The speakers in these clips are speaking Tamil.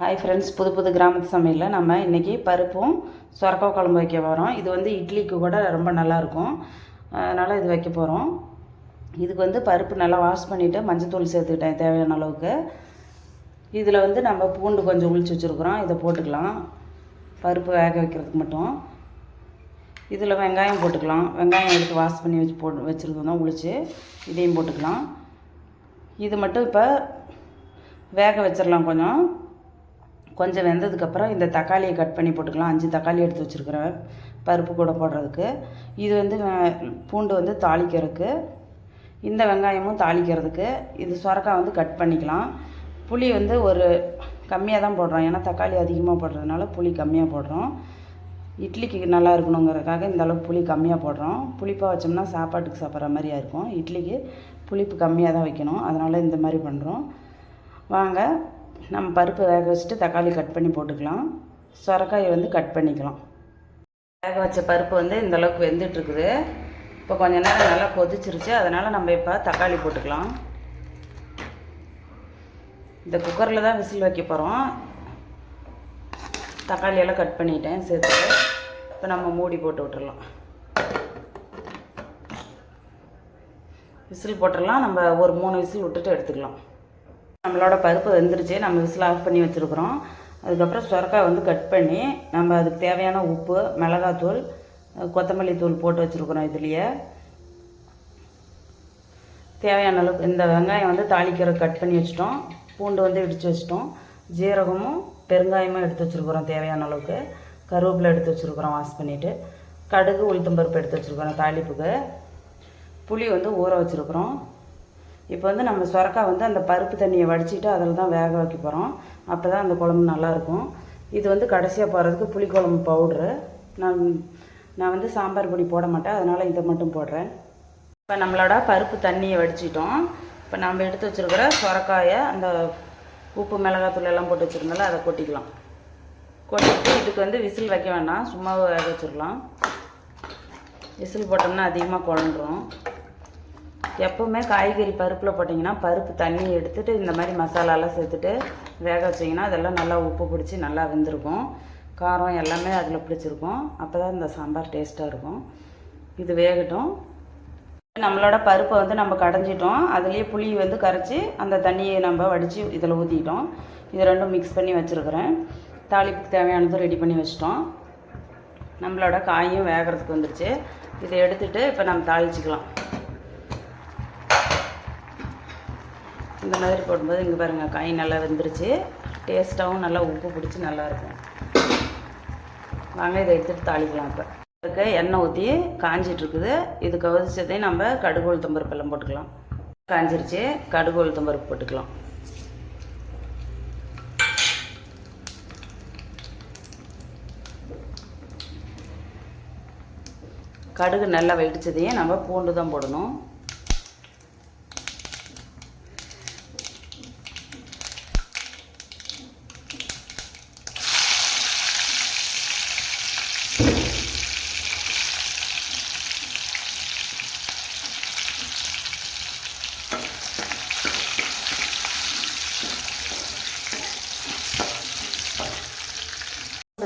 ஹாய் ஃப்ரெண்ட்ஸ் புது புது கிராமத்து சமையலில் நம்ம இன்றைக்கி பருப்பும் சொரக்காய் குழம்பு வைக்க போகிறோம் இது வந்து இட்லிக்கு கூட ரொம்ப நல்லாயிருக்கும். அதனால் இது வைக்க போகிறோம் இதுக்கு வந்து பருப்பு நல்லா வாஷ் பண்ணிவிட்டு மஞ்சத்தூள் சேர்த்துக்கிட்டேன் தேவையான அளவுக்கு. இதில் வந்து நம்ம பூண்டு கொஞ்சம் உளிச்சு வச்சுருக்குறோம். இதை போட்டுக்கலாம். பருப்பு வேக வைக்கிறதுக்கு மட்டும். இதில் வெங்காயம் போட்டுக்கலாம். வெங்காயம் எடுத்து வாஷ் பண்ணி வச்சு போட்டு வச்சுருக்கோம் உளிச்சு இதையும் போட்டுக்கலாம். இது மட்டும் இப்போ வேக வச்சிடலாம் கொஞ்சம். கொஞ்சம் வெந்ததுக்கப்புறம் இந்த தக்காளியை கட் பண்ணி போட்டுக்கலாம். அஞ்சு தக்காளி எடுத்து வச்சுருக்குறேன் பருப்பு கூட போடுறதுக்கு. இது வந்து பூண்டு வந்து தாளிக்கிறதுக்கு. இந்த வெங்காயமும் தாளிக்கிறதுக்கு. இது சொரக்காய் வந்து கட் பண்ணிக்கலாம். புளி வந்து ஒரு கம்மியாக தான் போடுறோம். ஏன்னா தக்காளி அதிகமாக போடுறதுனால புளி கம்மியாக போடுறோம். இட்லிக்கு நல்லா இருக்கணுங்கிறதுக்காக இந்த அளவுக்கு புளி கம்மியாக போடுறோம். புளிப்பாக வச்சோம்னா சாப்பாட்டுக்கு சாப்பிட்ற மாதிரியா இருக்கும். இட்லிக்கு புளிப்பு கம்மியாக தான் வைக்கணும். அதனால் இந்த மாதிரி பண்ணுறோம் வாங்க. நம்ம பருப்பு வேக வச்சுட்டு தக்காளி கட் பண்ணி போட்டுக்கலாம். சொரக்காயை வந்து கட் பண்ணிக்கலாம். வேக வச்ச பருப்பு வந்து இந்தளவுக்கு வெந்துட்டுருக்குது. இப்போ கொஞ்ச நேரம் நல்லா கொதிச்சிருச்சு. அதனால் நம்ம இப்போ தக்காளி போட்டுக்கலாம். இந்த குக்கரில் தான் விசில் வைக்க போகிறோம். தக்காளியெல்லாம் கட் பண்ணிட்டேன் சேர்த்து இப்போ நம்ம மூடி போட்டு விட்டுறலாம். விசில் போட்டுடலாம். நம்ம ஒரு மூணு விசில் விட்டுட்டு எடுத்துக்கலாம். நம்மளோட பருப்பு வெந்துருச்சு நம்ம விசில் ஆஃப் பண்ணி வச்சுருக்குறோம். அதுக்கப்புறம் சுரக்காய் வந்து கட் பண்ணி நம்ம அதுக்கு தேவையான உப்பு மிளகாத்தூள் கொத்தமல்லி தூள் போட்டு வச்சுருக்குறோம் இதுலேயே. தேவையான அளவுக்கு இந்த வெங்காயம் வந்து தாளிக்கிற கட் பண்ணி வச்சிட்டோம். பூண்டு வந்து இடித்து வச்சிட்டோம். ஜீரகமும் பெருங்காயமும் எடுத்து வச்சுருக்குறோம் தேவையான அளவுக்கு. கருவேப்பிலை எடுத்து வச்சுருக்குறோம் வாஷ் பண்ணிவிட்டு கடுகு உளுத்தம்பருப்பு எடுத்து வச்சுருக்குறோம் தாளிப்புக்கு. புளி வந்து ஊற வச்சுருக்குறோம். இப்போ வந்து நம்ம சுரக்கா வந்து அந்த பருப்பு தண்ணியை வடிச்சிட்டு அதில் தான் வேக வைக்க போகிறோம். அப்போ தான் அந்த குழம்பு நல்லாயிருக்கும் இது வந்து கடைசியாக போடுறதுக்கு புளிக்குழம்பு பவுட்ரு நான் நான் வந்து சாம்பார் பொடி போட மாட்டேன். அதனால் இதை மட்டும் போடுறேன். இப்போ நம்மளோட பருப்பு தண்ணியை வடிச்சிட்டோம். இப்போ நம்ம எடுத்து வச்சுருக்கிற சுரக்காயை அந்த உப்பு மிளகாத்தூள் எல்லாம் போட்டு வச்சுருந்தோம்ல அதை கொட்டிக்கலாம். கொட்டிட்டு இதுக்கு வந்து விசில் வைக்க வேண்டாம். சும்மாவே வேக வச்சுருக்கலாம் விசில் போட்டோம்னா அதிகமாக குழஞ்சிரும் எப்போவுமே காய்கறி பருப்பில் போட்டிங்கன்னா பருப்பு தண்ணி எடுத்துட்டு இந்த மாதிரி மசாலாலாம் சேர்த்துட்டு வேக வச்சிங்கன்னா அதெல்லாம் நல்லா உப்பு பிடிச்சி நல்லா வெந்திருக்கும். காரம் எல்லாமே அதில் பிடிச்சிருக்கும். அப்போ தான் இந்த சாம்பார் டேஸ்ட்டாக இருக்கும். இது வேகட்டும். நம்மளோட பருப்பை வந்து நம்ம கடைஞ்சிட்டோம். அதுலேயே புளி வந்து கரைச்சி அந்த தண்ணியை நம்ம வடித்து இதில் ஊற்றிட்டோம் இது ரெண்டும் மிக்ஸ் பண்ணி வச்சுருக்கிறேன். தாளிப்புக்கு தேவையானதும் ரெடி பண்ணி வச்சிட்டோம். நம்மளோட காயும் வேகிறதுக்கு வந்துருச்சு. இதை எடுத்துகிட்டு இப்போ நம்ம தாளிச்சிக்கலாம். இந்த மாதிரி போடும்போது இங்கே பாருங்கள் காய் நல்லா வெந்துருச்சு. டேஸ்ட்டாகவும் நல்லா உப்பு பிடிச்சி நல்லாயிருக்கும் வாங்க இதை எடுத்துகிட்டு தாளிக்கலாம் இப்போ. இருக்க எண்ணெய் ஊற்றி காஞ்சிட்ருக்குது. இது கவதிச்சதையும் நம்ம கடுகு உளுத்தம் எல்லாம் போட்டுக்கலாம். காஞ்சிருச்சு கடுகு உளுத்தம் போட்டுக்கலாம். கடுகு நல்லா வெடிச்சதையும் நம்ம பூண்டு தான் போடணும்.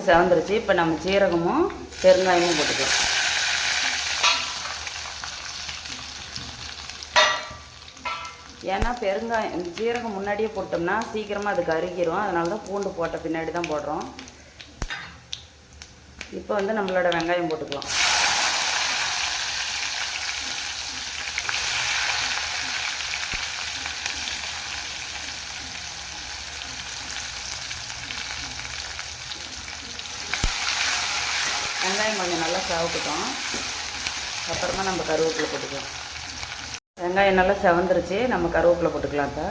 பூண்டு செவந்துருச்சு. இப்போ நம்ம சீரகமும் பெருங்காயமும் போட்டுக்கலாம். ஏன்னா பெருங்காயம் ஜீரகம் முன்னாடியே போட்டோம்னா சீக்கிரமாக அது கருகிரும் அதனால தான் பூண்டு போட்ட பின்னாடி தான் போடுறோம். இப்போ வந்து நம்மளோட வெங்காயம் போட்டுக்கலாம் வெங்காயம் கொஞ்சம் நல்லா சாப்பிட்டுட்டோம் அப்புறமா நம்ம கருவேப்பிலை போட்டுக்கலாம். வெங்காயம் நல்லா செவந்துருச்சு. நம்ம கருவேப்பிலை போட்டுக்கலாம் இப்போ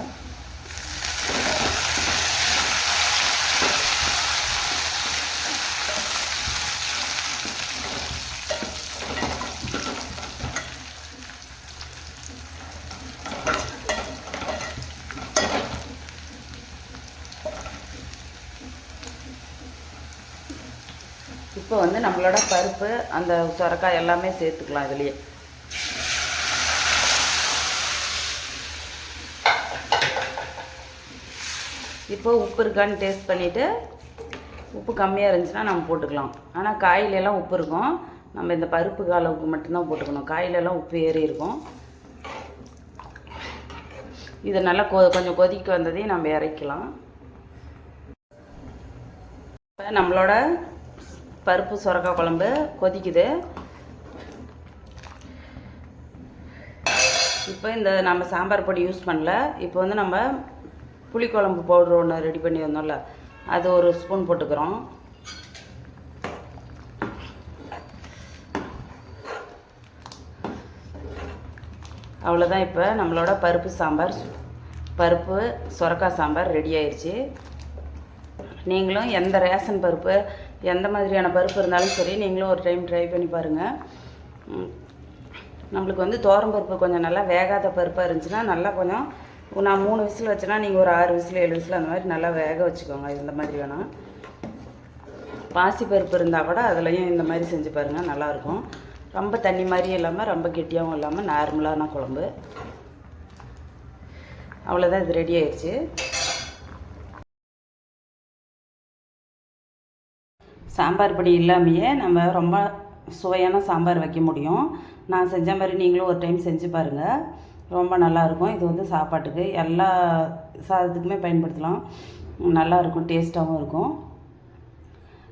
இப்போ வந்து நம்மளோட பருப்பு அந்த சொரக்காய் எல்லாமே சேர்த்துக்கலாம் இதுலேயே. இப்போ உப்பு இருக்கான்னு டேஸ்ட் பண்ணிவிட்டு உப்பு கம்மியாக இருந்துச்சுன்னா நம்ம போட்டுக்கலாம். ஆனால் காயிலெல்லாம் உப்பு இருக்கும். நம்ம இந்த பருப்பு அளவுக்கு மட்டும்தான் போட்டுக்கணும். காயிலெல்லாம் உப்பு ஏறி இருக்கும். இது நல்லா கொ கொஞ்சம் கொதிக்க வந்ததையும் நம்ம இறக்கலாம். இப்போ நம்மளோட பருப்பு சுரக்காய் குழம்பு கொதிக்குது. இப்போ இந்த நம்ம சாம்பார் பொடி யூஸ் பண்ணல. இப்போ வந்து நம்ம புளிக்குழம்பு பவுடர் ஒன்று ரெடி பண்ணி வந்தோம்ல அது ஒரு ஸ்பூன் போட்டுக்கிறோம். அவ்வளோதான் இப்போ நம்மளோட பருப்பு சாம்பார். பருப்பு சுரக்காய் சாம்பார் ரெடி ஆயிடுச்சு நீங்களும் எந்த ரேஷன் பருப்பு எந்த மாதிரியான பருப்பு இருந்தாலும் சரி நீங்களும் ஒரு டைம் ட்ரை பண்ணி பாருங்கள் நம்மளுக்கு வந்து தோரம் பருப்பு கொஞ்சம் நல்லா வேகாத பருப்பாக இருந்துச்சுன்னா நல்லா கொஞ்சம் நான் மூணு விசில் வச்சேன்னா நீங்கள் ஒரு ஆறு விசில் ஏழு விசில் அந்த மாதிரி நல்லா வேக வச்சுக்கோங்க. இந்த மாதிரி வேணால் பாசி பருப்பு இருந்தால் கூட அதுலேயும் இந்த மாதிரி செஞ்சு பாருங்கள் நல்லாயிருக்கும் ரொம்ப தண்ணி மாதிரியும் இல்லாமல் ரொம்ப கெட்டியாகவும் இல்லாமல் நார்மலான குழம்பு. அவ்வளோதான் இது ரெடி ஆயிடுச்சு. சாம்பார் பொடி இல்லாமையே நம்ம ரொம்ப சுவையான சாம்பார் வைக்க முடியும். நான் செஞ்ச மாதிரி நீங்களும் ஒரு டைம் செஞ்சு பாருங்கள் ரொம்ப நல்லாயிருக்கும். இது வந்து சாப்பாட்டுக்கு எல்லா சாதத்துக்குமே பயன்படுத்தலாம். நல்லாயிருக்கும் டேஸ்ட்டாகவும் இருக்கும்.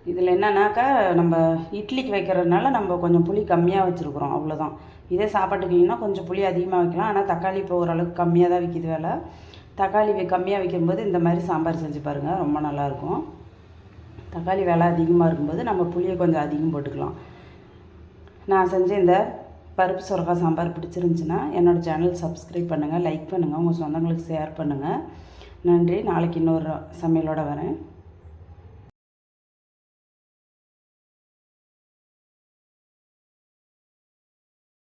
இதில் என்னன்னாக்கா நம்ம இட்லிக்கு வைக்கிறதுனால நம்ம கொஞ்சம் புளி கம்மியாக வச்சுருக்குறோம் அவ்வளோதான். இதே சாப்பாட்டுக்கு கொஞ்சம் புளி அதிகமாக வைக்கலாம். ஆனால் தக்காளி இப்போ ஓரளவுக்கு கம்மியாக தான் விற்கிது வேலை. தக்காளி வை- கம்மியாக வைக்கும்போது இந்த மாதிரி சாம்பார் செஞ்சு பாருங்கள் ரொம்ப நல்லாயிருக்கும். தக்காளி விலை அதிகமாக இருக்கும்போது நம்ம புளியை கொஞ்சம் அதிகம் போட்டுக்கலாம். நான் செஞ்ச இந்த பருப்பு சுரக்காய் சாம்பார் பிடிச்சிருந்துச்சின்னா என்னோடய சேனல் சப்ஸ்கிரைப் பண்ணுங்கள் லைக் பண்ணுங்கள் உங்கள் சொந்தங்களுக்கு ஷேர் பண்ணுங்கள் நன்றி நாளைக்கு இன்னொரு சமையலோடு வரேன்.